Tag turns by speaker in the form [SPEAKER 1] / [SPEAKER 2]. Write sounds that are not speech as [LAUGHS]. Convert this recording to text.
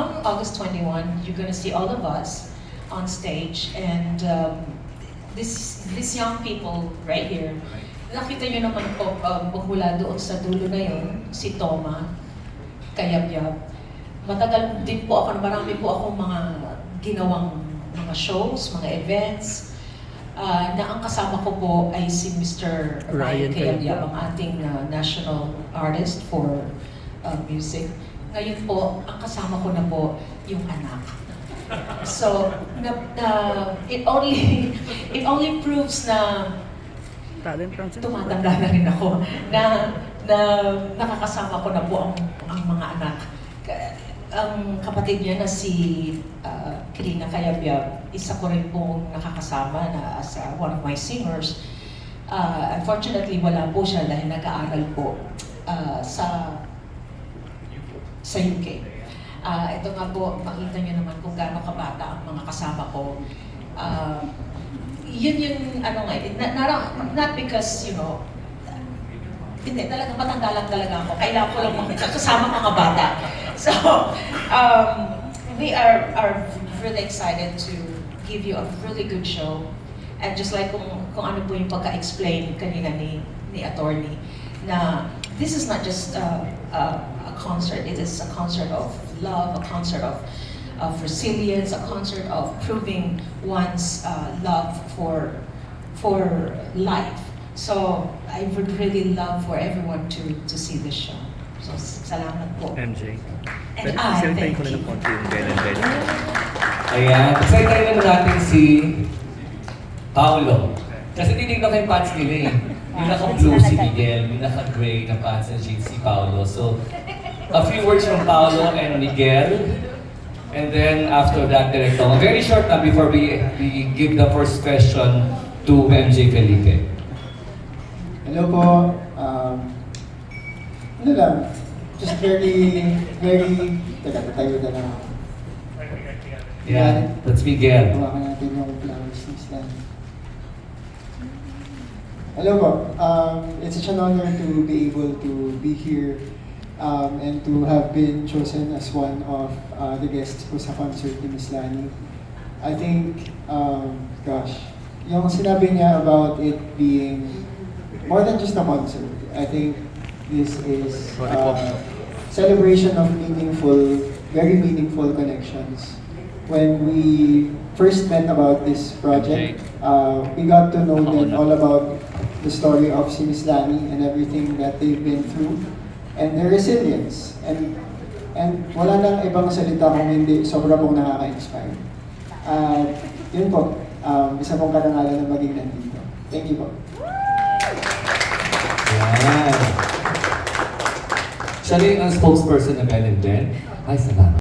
[SPEAKER 1] come August 21, you're gonna see all of us on stage and um, this these young people right here, nakita nyo naman po um, mula doon sa dulo na yun, si Toma, Kayabyab. Matagal din po ako, marami po akong mga ginawang mga shows, mga events, ah, na ang kasama ko po ay si Mr.
[SPEAKER 2] Ryan
[SPEAKER 1] Kayabyab, ang ating ah, national artist for ah, music. Ngayon po, ang kasama ko na po yung anak. So, na, na, it only [LAUGHS] it only proves na tumatanda na rin ako na na nakakasama ko na po ang, ang mga anak. Ang kapatid niya na si uh, Kirina Kayabyab, isa ko rin pong nakakasama na as uh, one of my singers. Uh, unfortunately, wala po siya dahil nag-aaral po uh, sa sa UK. Ah, ito nga po, makita niyo naman kung gaano kabata ang mga kasama ko. Ah, yun yung ano nga, na, na- not because, you know, hindi, talaga matanda lang talaga ako. Kailangan ko lang makasama mga bata. So, um, we are, are really excited to give you a really good show. And just like kung, kung ano po yung pagka-explain kanina ni, ni attorney, na this is not just uh, uh, concert, it is a concert of love, a concert of, of resilience, a concert of proving one's uh, love for, for life. So I would really love for everyone to, to see this show. So salamat po.
[SPEAKER 2] MJ.
[SPEAKER 1] And
[SPEAKER 2] Pero
[SPEAKER 1] I thank
[SPEAKER 2] ko na ng
[SPEAKER 1] you.
[SPEAKER 2] konti yung Ben and Ben.
[SPEAKER 3] Ayan. Excited naman natin si Paolo. Kasi tinignan ko yung pants nila eh. Yung naka-blue si Miguel, yung naka-gray na pants and jeans si Paolo. So, a few words from Paolo and Miguel. And then after that, Director. A very short na before we, we give the first question to MJ Felipe.
[SPEAKER 4] Hello po. Um, ano lang, just very, very, teka, tatayo na lang.
[SPEAKER 3] Yan. That's Miguel.
[SPEAKER 4] Hawakan natin yung flowers. Hello po. Um, it's such an honor to be able to be here um, and to have been chosen as one of uh, the guests po sa concert ni Miss Lani. I think, um, gosh, yung sinabi niya about it being more than just a concert. I think this is uh, celebration of meaningful, very meaningful connections. When we first met about this project, uh, we got to know then all about the story of si Miss Lani and everything that they've been through and their resilience. And and wala nang ibang salita kung hindi sobra pong nakaka-inspire. At yun po, um, isa pong karangalan na maging nandito. Thank you po.
[SPEAKER 3] Yan. Siya rin ang spokesperson ng Ben and Ben. Ay, salamat.